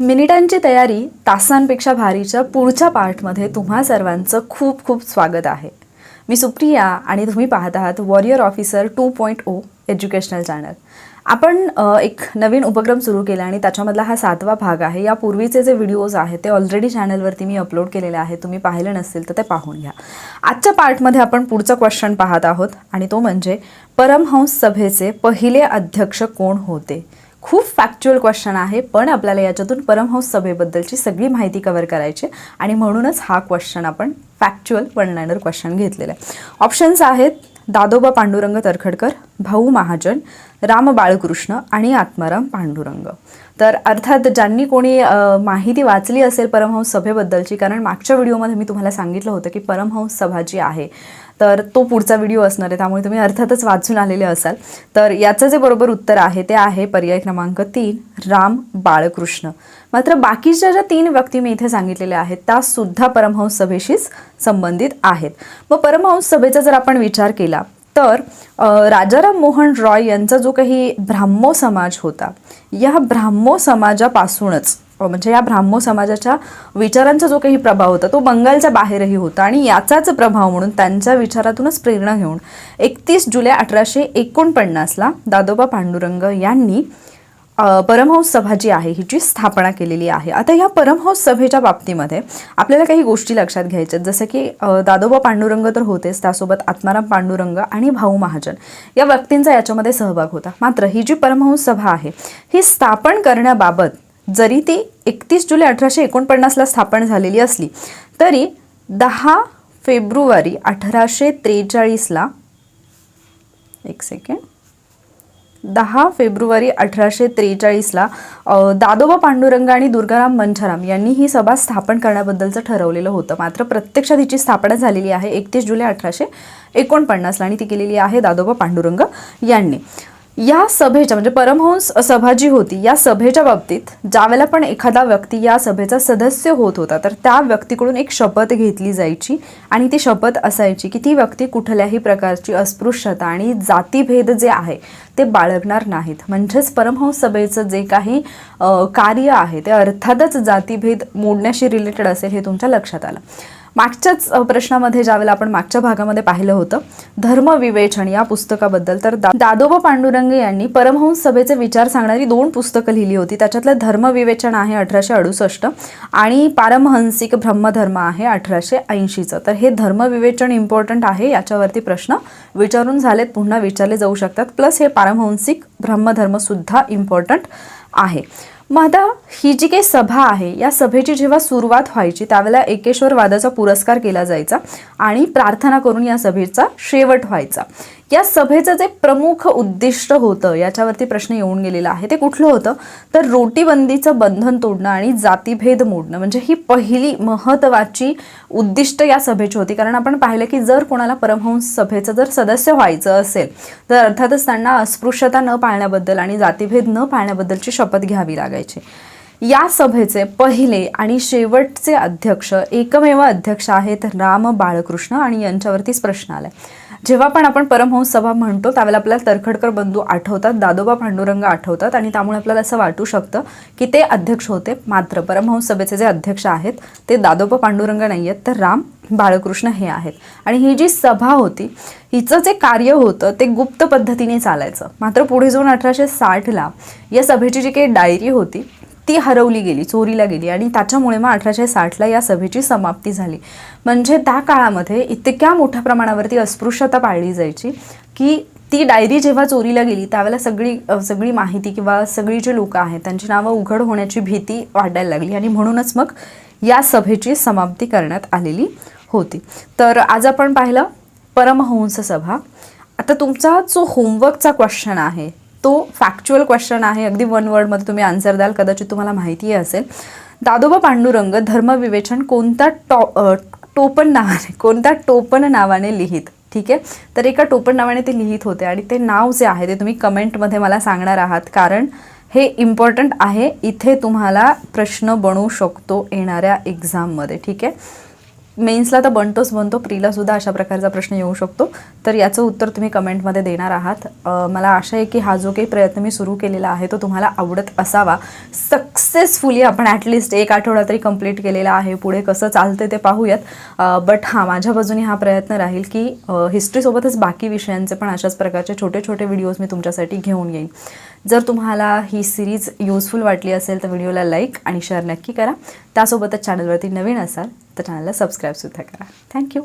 मिनिटांची तयारी तासांपेक्षा भारीच्या पुढच्या पार्टमध्ये तुम्हा सर्वांचं खूप खूप स्वागत आहे. मी सुप्रिया आणि तुम्ही पाहत आहात warrior officer two point O educational channel. आपण एक नवीन उपक्रम सुरू केला आणि त्याच्यामधला हा सातवा भाग आहे. यापूर्वीचे जे व्हिडिओज आहेत ते ऑलरेडी चॅनलवरती मी अपलोड केलेले आहे तुम्ही पाहिले नसतील तर ते पाहून घ्या. आजच्या पार्टमध्ये आपण पुढचा क्वेश्चन पाहत आहोत आणि तो म्हणजे परमहंस सभेचे पहिले अध्यक्ष कोण होते? खूप फॅक्च्युअल क्वेश्चन आहे पण आपल्याला याच्यातून परमहंस सभेबद्दलची सगळी माहिती कव्हर करायची आणि म्हणूनच हा क्वेश्चन आपण फॅक्च्युअल वन लाईनर क्वेश्चन घेतलेला आहे. ऑप्शन्स आहेत दादोबा पांडुरंग तरखडकर भाऊ महाजन राम बाळकृष्ण आणि आत्माराम पांडुरंग. तर अर्थात ज्यांनी कोणी माहिती वाचली असेल परमहंस सभेबद्दलची कारण मागच्या व्हिडिओमध्ये मी तुम्हाला सांगितलं होतं की परमहंस सभा जी आहे तर तो पुढचा व्हिडिओ असणार आहे त्यामुळे तुम्ही अर्थातच वाचून आलेले असाल. तर याचं जे बरोबर उत्तर आहे ते आहे पर्याय क्रमांक तीन राम बाळकृष्ण. मात्र बाकीच्या ज्या तीन व्यक्ती मी इथे सांगितलेल्या आहेत त्या सुद्धा परमहंस सभेशीच संबंधित आहेत. मग परमहंस सभेचा जर आपण विचार केला तर राजाराम मोहन रॉय यांचा जो काही ब्राह्मो समाज होता या ब्राह्मो समाजापासूनच म्हणजे या ब्राह्मो समाजाच्या विचारांचा जो काही प्रभाव होता तो बंगालच्या बाहेरही होता आणि याचाच प्रभाव म्हणून त्यांच्या विचारातूनच प्रेरणा घेऊन एकतीस जुलै अठराशे एकोणपन्नासला दादोबा पांडुरंग यांनी परमहंस सभा जी आहे हिची स्थापना केलेली आहे. आता या परमहंस सभेच्या बाबतीमध्ये आपल्याला काही गोष्टी लक्षात घ्यायच्या आहेत. जसं की दादोबा पांडुरंग तर होतेच. त्यासोबत आत्माराम पांडुरंग आणि भाऊ महाजन या व्यक्तींचा याच्यामध्ये सहभाग होता. मात्र ही जी परमहंस सभा आहे ही स्थापन करण्याबाबत जरी ती एकतीस जुलै अठराशे एकोणपन्नासला स्थापन झालेली असली तरी दहा फेब्रुवारी अठराशे त्रेचाळीसला एक सेकंड दहा फेब्रुवारी अठराशे त्रेचाळीसला दादोबा पांडुरंग आणि दुर्गाराम मंछाराम यांनी ही सभा स्थापन करण्याबद्दलचं ठरवलेलं होतं. मात्र प्रत्यक्षात हिची स्थापना झालेली आहे एकतीस जुलै अठराशे एकोणपन्नासला आणि ती केलेली आहे दादोबा पांडुरंग यांनी. या सभेच्या म्हणजे परमहंस सभा जी होती या सभेच्या बाबतीत ज्यावेळेला पण एखादा व्यक्ती या सभेचा सदस्य होत होता तर त्या व्यक्तीकडून एक शपथ घेतली जायची आणि ती शपथ असायची की ती व्यक्ती कुठल्याही प्रकारची अस्पृश्यता आणि जातीभेद जे आहे ते बाळगणार नाहीत. म्हणजेच परमहंस सभेचं जे काही कार्य आहे ते अर्थातच जातीभेद मोडण्याशी रिलेटेड असेल हे तुमच्या लक्षात आलं. मागच्याच प्रश्नामध्ये ज्यावेळेला आपण मागच्या भागामध्ये पाहिलं होतं धर्मविवेचन या पुस्तकाबद्दल तर दा दादोबा पांडुरंग यांनी परमहंस सभेचे विचार सांगणारी दोन पुस्तकं लिहिली होती. त्याच्यातलं धर्मविवेचन आहे अठराशे अडुसष्ट आणि पारमहंसिक ब्रह्मधर्म आहे अठराशे ऐंशीचं. तर हे धर्मविवेचन इम्पॉर्टंट आहे याच्यावरती प्रश्न विचारून झालेत पुन्हा विचारले जाऊ शकतात. प्लस हे पारमहंसिक ब्रह्मधर्म सुद्धा इम्पॉर्टंट आहे. मग आता ही जी काही सभा आहे या सभेची जेव्हा सुरुवात व्हायची त्यावेळेला एकेश्वर वादाचा पुरस्कार केला जायचा आणि प्रार्थना करून या सभेचा शेवट व्हायचा. या सभेचं जे प्रमुख उद्दिष्ट होतं याच्यावरती प्रश्न येऊन गेलेला आहे. ते कुठलं होतं? तर रोटीबंदीचं बंधन तोडणं आणि जातीभेद मोडणं. म्हणजे ही पहिली महत्त्वाची उद्दिष्ट या सभेची होती. कारण आपण पाहिलं की जर कोणाला परमहंस सभेचं जर सदस्य व्हायचं असेल तर अर्थातच त्यांना अस्पृश्यता न पाळण्याबद्दल आणि जातीभेद न पाळण्याबद्दलची शपथ घ्यावी लागायची. या सभेचे पहिले आणि शेवटचे अध्यक्ष एकमेव अध्यक्ष आहेत राम बाळकृष्ण आणि यांच्यावरतीच प्रश्न आलाय जेव्हा पण आपण परमहंस सभा म्हणतो त्यावेळेला आपल्याला तरखडकर बंधू आठवतात दादोबा पांडुरंग आठवतात आणि त्यामुळे आपल्याला असं वाटू शकतं की ते अध्यक्ष होते. मात्र परमहंस सभेचे जे अध्यक्ष आहेत ते दादोबा पांडुरंग नाही आहेत तर राम बाळकृष्ण हे आहेत. आणि ही जी सभा होती हिचं जे कार्य होतं ते गुप्त पद्धतीने चालायचं. मात्र पुढे जाऊन अठराशे साठला या सभेची जी काही डायरी होती ती हरवली गेली चोरीला गेली आणि त्याच्यामुळे मग अठराशे साठला या सभेची समाप्ती झाली. म्हणजे त्या काळामध्ये इतक्या मोठ्या प्रमाणावरती अस्पृश्यता पाळली जायची की ती डायरी जेव्हा चोरीला गेली त्यावेळेला सगळी सगळी माहिती किंवा सगळी जी लोकं आहेत त्यांची नावं उघड होण्याची भीती वाढायला लागली आणि म्हणूनच मग या सभेची समाप्ती करण्यात आलेली होती. तर आज आपण पाहिलं परमहंस सभा. आता तुमचा जो होमवर्कचा क्वेश्चन आहे तो फॅक्च्युअल क्वेश्चन आहे. अगदी वन वर्डमध्ये तुम्ही आन्सर द्याल. कदाचित तुम्हाला माहिती असेल. दादोबा पांडुरंग धर्मविवेचन कोणत्या टॉ टोपण नावाने कोणत्या टोपण नावाने लिहित? ठीक आहे? तर एका टोपण नावाने ते लिहित होते आणि ते नाव जे आहे ते तुम्ही कमेंटमध्ये मला सांगणार आहात. कारण हे इम्पॉर्टंट आहे. इथे तुम्हाला प्रश्न बनू शकतो येणाऱ्या एक्झाममध्ये ठीक आहे? मेन्सला तर बनतोच बनतो. प्रीला सुद्धा अशा प्रकारचा प्रश्न येऊ शकतो. तर याचं उत्तर तुम्ही कमेंटमध्ये देणार आहात. मला आशा आहे की हा जो काही प्रयत्न मी सुरू केलेला आहे तो तुम्हाला आवडत असावा. सक्सेसफुली आपण ॲटलिस्ट एक आठवडा तरी कंप्लीट केलेला आहे. पुढे कसं चालतं ते पाहूयात. बट हां माझ्या बाजूने हा प्रयत्न राहील की हिस्ट्रीसोबतच बाकी विषयांचे पण अशाच प्रकारचे छोटे छोटे व्हिडिओज मी तुमच्यासाठी घेऊन येईन. जर तुम्हाला ही सिरीज युजफुल वाटली असेल तर व्हिडिओला लाईक आणि शेअर नक्की करा. त्यासोबतच चॅनलवरती नवीन असाल तर चॅनलला सबस्क्राईबसुद्धा करा. थँक्यू